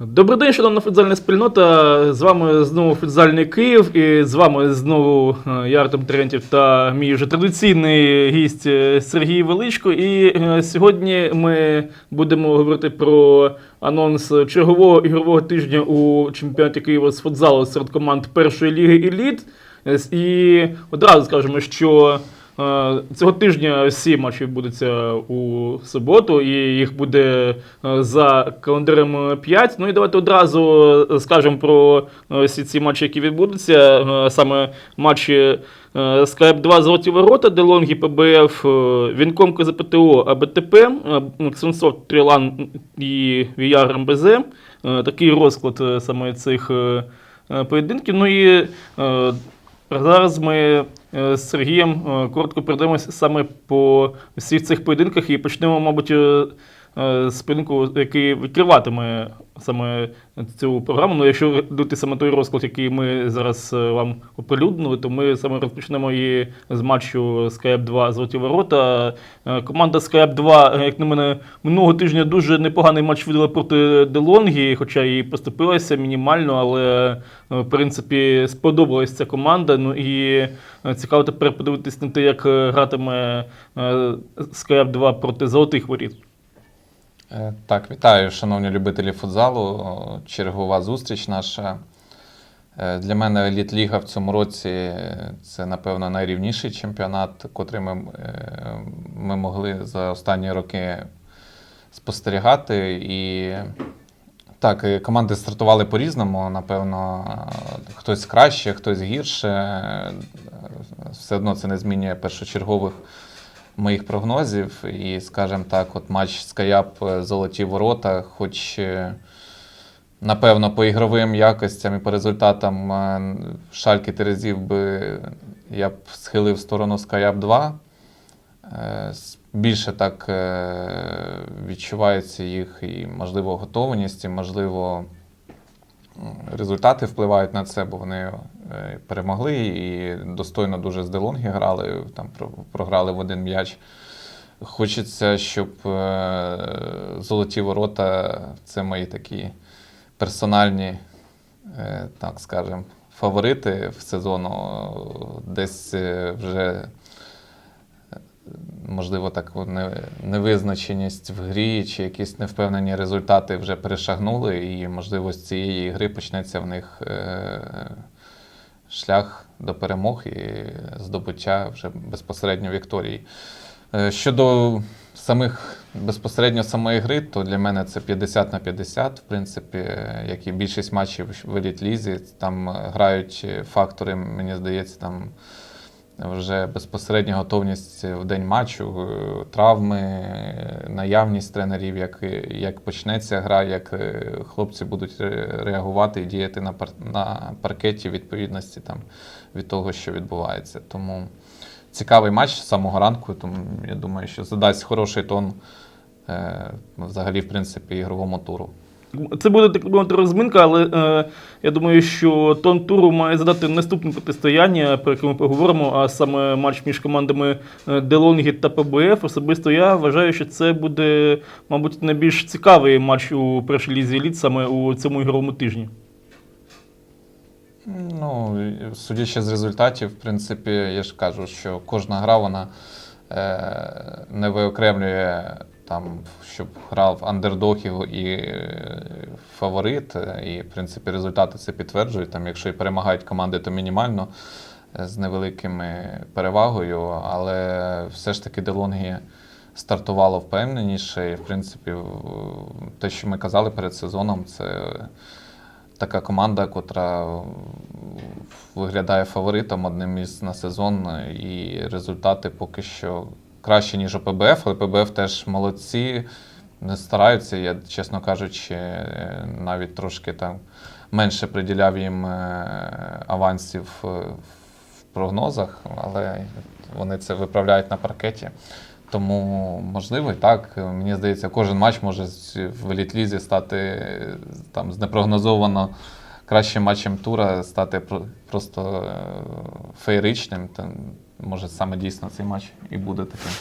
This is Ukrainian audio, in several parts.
Добрий день, шановна футзальна спільнота. З вами знову футзальний Київ, і з вами знову е, я Артем Терентів та мій вже традиційний гість е, Сергій Величко. І е, сьогодні ми будемо говорити про анонс чергового ігрового тижня у чемпіонаті Києва з футзалу серед команд першої ліги Еліт. І одразу скажемо, що Цього тижня всі матчі відбудуться у суботу, і їх буде е, за календарем 5. Ну і давайте одразу е, скажемо про е, всі ці матчі, які відбудуться. Е, Саме матчі Skype 2 Золоті ворота, Делонгі ПБФ, е, Вінком КЗПТО АБТП, е, Ксенсофт Трілан і VR МБЗ. Е, Такий розклад е, саме цих е, е, поєдинків. Ну і е, Зараз ми е, з Сергієм е, коротко пройдемось саме по всіх цих поєдинках і почнемо, мабуть, е, з поєдинку, який відкриватиме саме цю програму. Ну, якщо дути саме той розклад, який ми зараз е, вам оприлюднили, то ми саме розпочнемо її з матчу Skype 2 Золоті ворота. Е, Команда Skype 2, е, як на мене, минулого тижня дуже непоганий матч видала проти Делонгі, хоча і поступилася мінімально, але в принципі сподобалась ця команда. Ну і цікаво тепер подивитись на те, як гратиме Skype 2 проти золотих воріт. Е, Так, вітаю, шановні любителі футзалу. Чергова зустріч наша. Е, Для мене Еліт Ліга в цьому році е, це, напевно, найрівніший чемпіонат, котрий ми, ми могли за останні роки спостерігати. І так, команди стартували по-різному. Напевно, хтось краще, хтось гірше. Все одно це не змінює першочергових моїх прогнозів. І, скажімо так, от матч Скаяп Золоті ворота, хоч, е, напевно, по ігровим якостям і по результатам е, Шальки Терезів би я б схилив в сторону Скаяп 2. Е, Більше так е, відчувається їх і, можливо, готовність, і, можливо, результати впливають на це, бо вони е, перемогли і достойно дуже з Делонгі грали, там програли в один м'яч. Хочеться, щоб е, золоті ворота це мої такі персональні, е, так скажемо, фаворити в сезону. Десь вже можливо, так невизначеність в грі чи якісь невпевнені результати вже перешагнули, і, можливо, з цієї гри почнеться в них е, шлях до перемог і здобуття вже безпосередньо Вікторії. Е, Щодо самих безпосередньо самої гри, то для мене це 50 на 50, в принципі, як і більшість матчів в еліт лізі. Там грають фактори, мені здається, там вже безпосередня готовність в день матчу, е, травми, наявність тренерів, як, як почнеться гра, як е, хлопці будуть реагувати і діяти на, пар, на паркеті відповідності там, від того, що відбувається. Тому цікавий матч з самого ранку, тому я думаю, що задасть хороший тон е, взагалі, в принципі, ігровому туру. Це буде так розминка, але е, я думаю, що тон туру має задати наступне протистояння, про яке ми поговоримо, а саме матч між командами е, Делонгі та ПБФ. Особисто я вважаю, що це буде, мабуть, найбільш цікавий матч у першій лізі еліт саме у цьому ігровому тижні. Ну, судячи з результатів, в принципі, я ж кажу, що кожна гра вона е, не виокремлює там, щоб грав андердог і, і е, фаворит. е, І, в принципі, результати це підтверджують. Там, якщо і перемагають команди, то мінімально е, з невеликими перевагою. Але все ж таки Делонгі стартувало впевненіше. І, в принципі, те, що ми казали перед сезоном, це така команда, котра виглядає фаворитом одним із на сезон, і результати поки що кращі, ніж у ПБФ, але ПБФ теж молодці, не стараються. Я, чесно кажучи, навіть трошки там менше приділяв їм е, авансів е, в прогнозах, але вони це виправляють на паркеті. Тому, можливо, і так. Мені здається, кожен матч може в еліт-лізі стати е, там з непрогнозовано кращим матчем тура, стати просто е, феєричним. Може, саме дійсно цей матч і буде таким.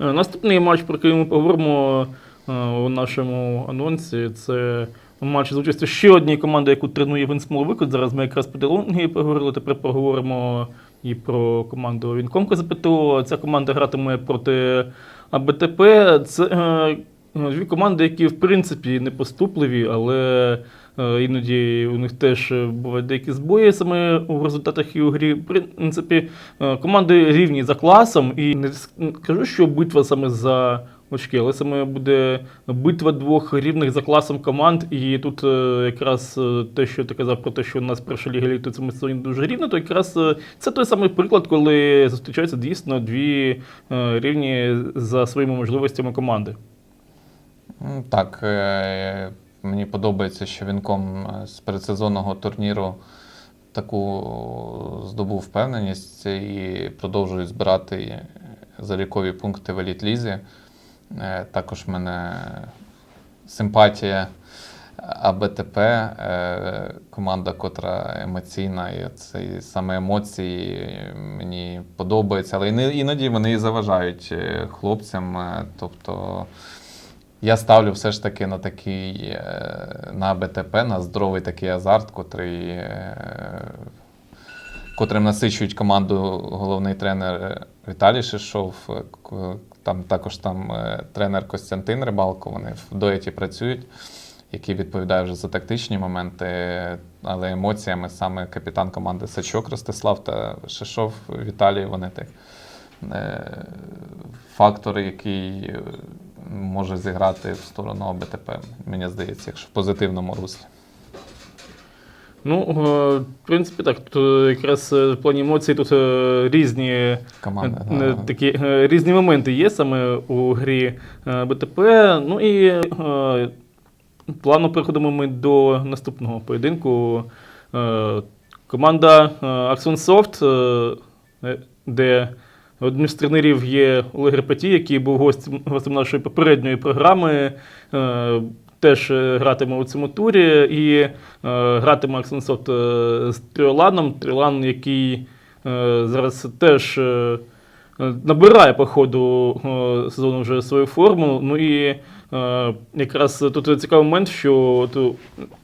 Е, Наступний матч, про який ми поговоримо, е, у нашому анонсі. Це матч з участю ще однієї команди, яку тренує Вінс Моловик. Зараз ми якраз про Делонгі поговорили. Тепер поговоримо і про команду Вінкомка ЗПТО. Ця команда гратиме проти АБТП. Це е, дві команди, які в принципі не поступливі, але іноді у них теж е, бувають деякі збої саме у результатах і у грі. В принципі, е, команди рівні за класом, і не с- кажу, що битва саме за очки, але саме буде битва двох рівних за класом команд. І тут е, якраз е, те, що ти казав про те, що у нас перша ліга це ми дуже рівно, то якраз е, це той самий приклад, коли зустрічаються дійсно дві е, рівні за своїми можливостями команди. Так, е, мені подобається, що Вінком е, з передсезонного турніру таку здобув впевненість і продовжує збирати залікові пункти в еліт-лізі. Е, Також в мене симпатія АБТП, е, команда, котра емоційна, і це саме емоції мені подобаються, але іноді вони і заважають е, хлопцям. е, Тобто я ставлю все ж таки на такий е, на БТП, на здоровий такий азарт, котрий, е, котрим насичують команду головний тренер Віталій Шишов. е, Там також там е, тренер Костянтин Рибалко. Вони в дуеті працюють, який відповідає вже за тактичні моменти, але емоціями саме капітан команди Сачок Ростислав та Шишов Віталій. Вони так е, фактор, який е, може зіграти в сторону ОБТП, мені здається, якщо в позитивному руслі. Ну, е, в принципі, так. Тут е, якраз е, в плані емоцій тут різні Команда. Е, да. Різні моменти є саме у грі БТП. Ну і плавно переходимо ми до наступного поєдинку. Команда Axon Soft, де одним з тренерів є Олег Репетій, який був гостем, нашої попередньої програми. е, Теж е, гратиме у цьому турі і е, гратиме е, з Тріоланом. Тріолан, який зараз теж набирає по ходу сезону вже свою форму. Ну і якраз тут цікавий момент, що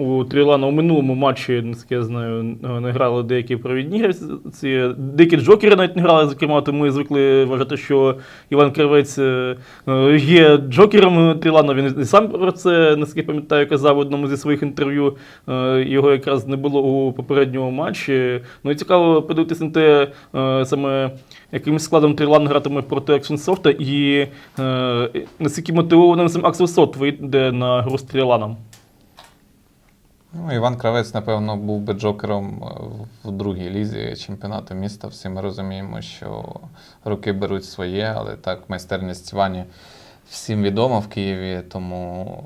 у- Трілана у минулому матчі, наскільки я знаю, не грали деякі провідні гравці, деякі джокери навіть не грали. Зокрема, то ми звикли вважати, що Іван Кривець е, є джокером Трілана. Він сам про це, наскільки пам'ятаю, казав в одному зі своїх інтерв'ю. Е, Його якраз не було у попередньому матчі. Ну і цікаво подивитися на те, е, саме яким складом Трілан гратиме проти Акшенсофта і наскільки мотивованим сам Аксел Сот вийде на гру з Тріланом. Ну, Іван Кравець, напевно, був би джокером е, в другій лізі чемпіонату міста. Всі ми розуміємо, що руки беруть своє, але так, майстерність Івані всім відома в Києві. Тому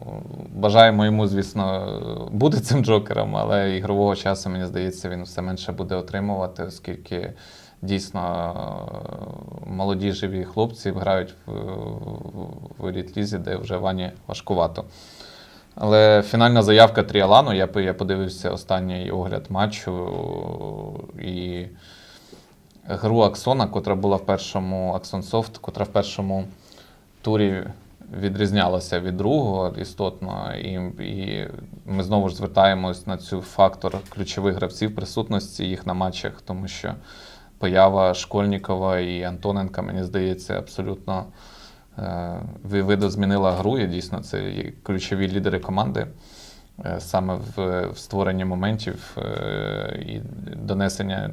бажаємо йому, звісно, бути цим джокером, але ігрового часу, мені здається, він все менше буде отримувати, оскільки дійсно е, молоді живі хлопці грають в, в еліт-лізі, де вже Вані важкувато. Але фінальна заявка Тріалану, я, я подивився останній огляд матчу і гру Аксона, котра була в першому Аксон Софт, котра в першому турі відрізнялася від другого істотно. І, і ми знову ж звертаємось на цю фактор ключових гравців присутності їх на матчах, тому що поява Школьнікова і Антоненка, мені здається, абсолютно е, ви- видозмінила гру. І дійсно це ключові лідери команди. е, Саме в, створенні моментів е, і донесення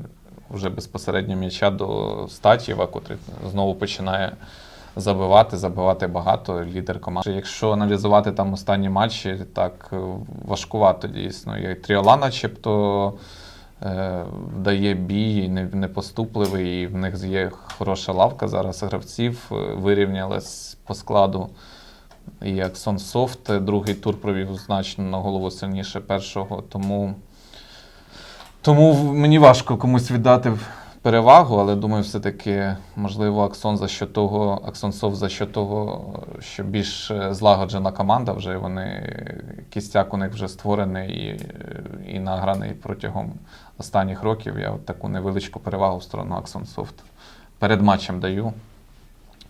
вже безпосередньо м'яча до Статєва, котрий знову починає забивати, забивати багато лідер команди. Якщо аналізувати там останні матчі, так важкувато дійсно. І Тріола, начебто, дає бій, не- непоступливий, і в них є хороша лавка зараз гравців, е, вирівнялась по складу. І Аксон Софт е, другий тур провів значно на голову сильніше першого. Тому, тому мені важко комусь віддати перевагу, але думаю, все-таки, можливо, Аксон за що того, Аксон Софт за що того, що більш е, злагоджена команда, вже вони кістяк у них вже створений і, і награний протягом останніх років. Я от таку невеличку перевагу в сторону Аксон Софт перед матчем даю.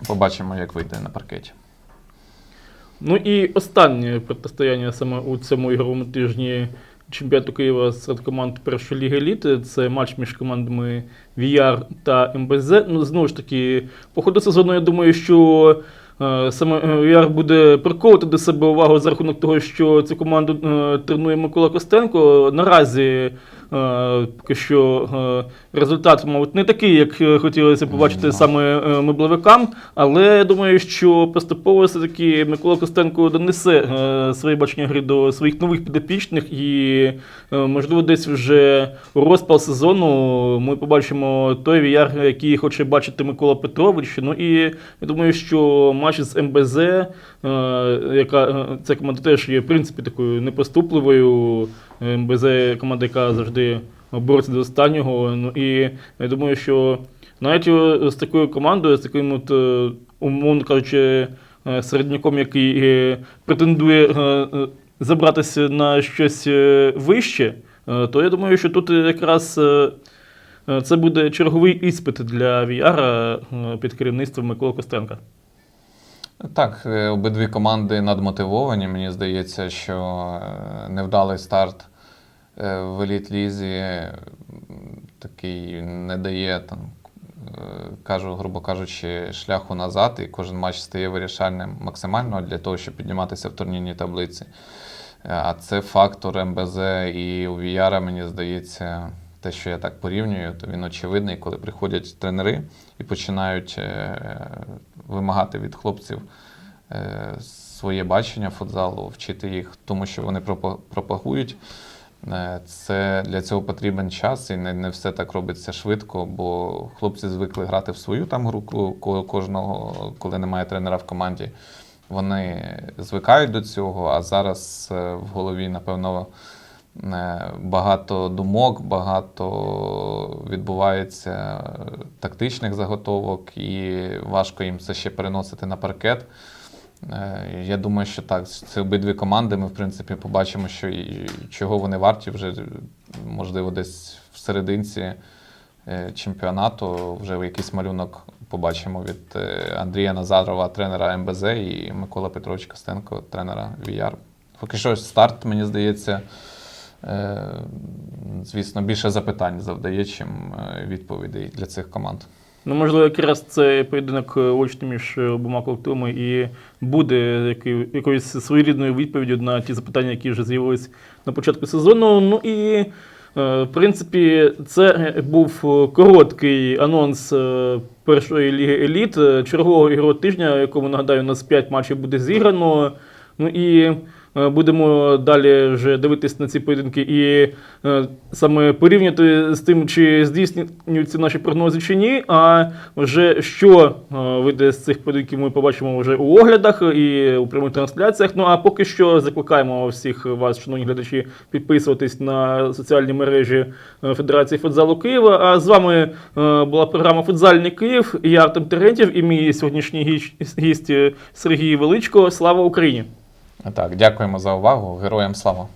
Побачимо, як вийде на паркеті. Ну і останнє протистояння саме у цьому ігровому тижні чемпіонату Києва серед команд першої ліги еліти. Це матч між командами VR та МБЗ. Ну, знову ж таки, по ходу сезону, я думаю, що саме Яр буде приковувати до себе увагу за рахунок того, що цю команду е, тренує Микола Костенко. Наразі е, поки що е, результат, мабуть, не такий, як е, хотілося побачити саме е, меблевикам, але я думаю, що поступово все-таки Микола Костенко донесе е, своє бачення гри до своїх нових підопічних, і е, можливо десь вже у розпал сезону ми побачимо той VR, який хоче бачити Микола Петрович. Ну і я думаю, що матч з МБЗ, е, яка е, ця команда теж є в принципі такою непоступливою. МБЗ команда, яка завжди бореться до останнього. Ну і я думаю, що навіть е, з такою командою, з таким, от, е, умовно кажучи, е, середняком, який претендує забратися на щось вище, то я думаю, що тут якраз це буде черговий іспит для е, під керівництвом Миколи Костенка. Так, обидві команди надмотивовані. Мені здається, що невдалий старт в еліт лізі такий не дає там. е, Кажу, грубо кажучи, шляху назад, і кожен матч стає вирішальним максимально для того, щоб підніматися в турнірній таблиці. Е, А це фактор МБЗ і у VR, мені здається, те, що я так порівнюю, то він очевидний, коли приходять тренери і починають е, вимагати від хлопців е, своє бачення футзалу, вчити їх тому, що вони пропагують. Е, Це для цього потрібен час, і не, не все так робиться швидко, бо хлопці звикли грати в свою там гру ко- ко- кожного, коли немає тренера в команді. Вони звикають до цього, а зараз е, в голові, напевно, е, багато думок, багато відбувається тактичних заготовок, і важко їм це ще переносити на паркет. Е, Я думаю, що так, це обидві команди. Ми, в принципі, побачимо, що і чого вони варті вже, можливо, десь в серединці е, чемпіонату. Вже якийсь малюнок побачимо від е, Андрія Назарова, тренера МБЗ, і Микола Петрович Костенко, тренера VR. Поки що старт, мені здається, звісно, більше запитань завдає, чим відповідей для цих команд. Ну, можливо, якраз цей поєдинок е, очний між е, обома колективами і буде якоюсь своєрідною відповіддю на ті запитання, які вже з'явились на початку сезону. Ну і е, в принципі, це був короткий анонс першої ліги еліт, чергового ігрового тижня, якому нагадаю, у нас 5 матчів буде зіграно. Ну і будемо далі вже дивитись на ці поєдинки і е, саме порівняти з тим, чи здійснюються наші прогнози чи ні. А вже що е, вийде з цих поєдинків, ми побачимо вже у оглядах і у прямих трансляціях. Ну а поки що закликаємо всіх вас, шановні глядачі, підписуватись на соціальні мережі е, Федерації футзалу Києва. А з вами е, була програма Футзальний Київ. Я Артем Терентів і мій сьогоднішній гість, е, Сергій Величко. Слава Україні! Так, дякуємо за увагу. Героям слава!